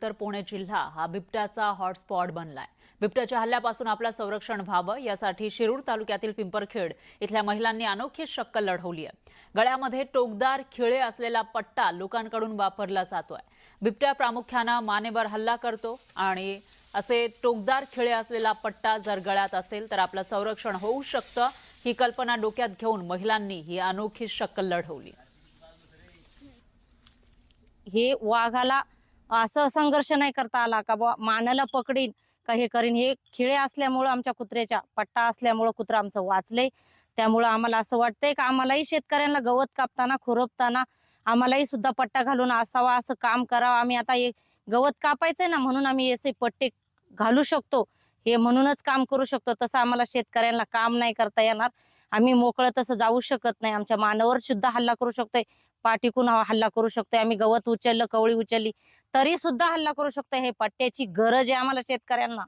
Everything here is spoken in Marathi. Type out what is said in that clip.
उत्तर पुणे जिल्हा हा बिबट्याचा हॉटस्पॉट बनलाय. बिबट्याच्या हल्ल्यापासून आपलं संरक्षण व्हावं यासाठी शिरूर तालुक्यातील पिंपरखेड इथल्या महिलांनी अनोखी शक्कल लढवली आहे. गळ्यामध्ये टोकदार खिळे असलेला पट्टा लोकांकडून वापरला जातोय. बिबट्या प्रामुख्यानं मानेवर हल्ला करतो आणि असे टोकदार खिळे असलेला पट्टा जर गळ्यात असेल तर आपलं संरक्षण होऊ शकतं ही कल्पना डोक्यात घेऊन महिलांनी ही अनोखी शक्कल लढवली. हे वाघाला असं संघर्ष नाही करता आला का बुवा? मानाला पकडीन का हे करीन? हे खिळे असल्यामुळं आमच्या कुत्र्याच्या पट्टा असल्यामुळं कुत्रं आमचं वाचले त्यामुळं आम्हाला असं वाटतंय का आम्हालाही शेतकऱ्यांना गवत कापताना खुरपताना आम्हालाही सुद्धा पट्टा घालून असावा असं काम करावं. आम्ही आता हे गवत कापायचंय ना म्हणून आम्ही असे पट्टे घालू शकतो. हे म्हणूनच काम करू शकतो. तसं आम्हाला शेतकऱ्यांना काम नाही करता येणार. आम्ही मोकळं तसं जाऊ शकत नाही. आमच्या मानावर सुद्धा हल्ला करू शकतोय. पाठीकून हल्ला करू शकतोय. आम्ही गवत उचललं कवळी उचलली तरी सुद्धा हल्ला करू शकतोय. हे पट्ट्याची गरज आहे आम्हाला शेतकऱ्यांना.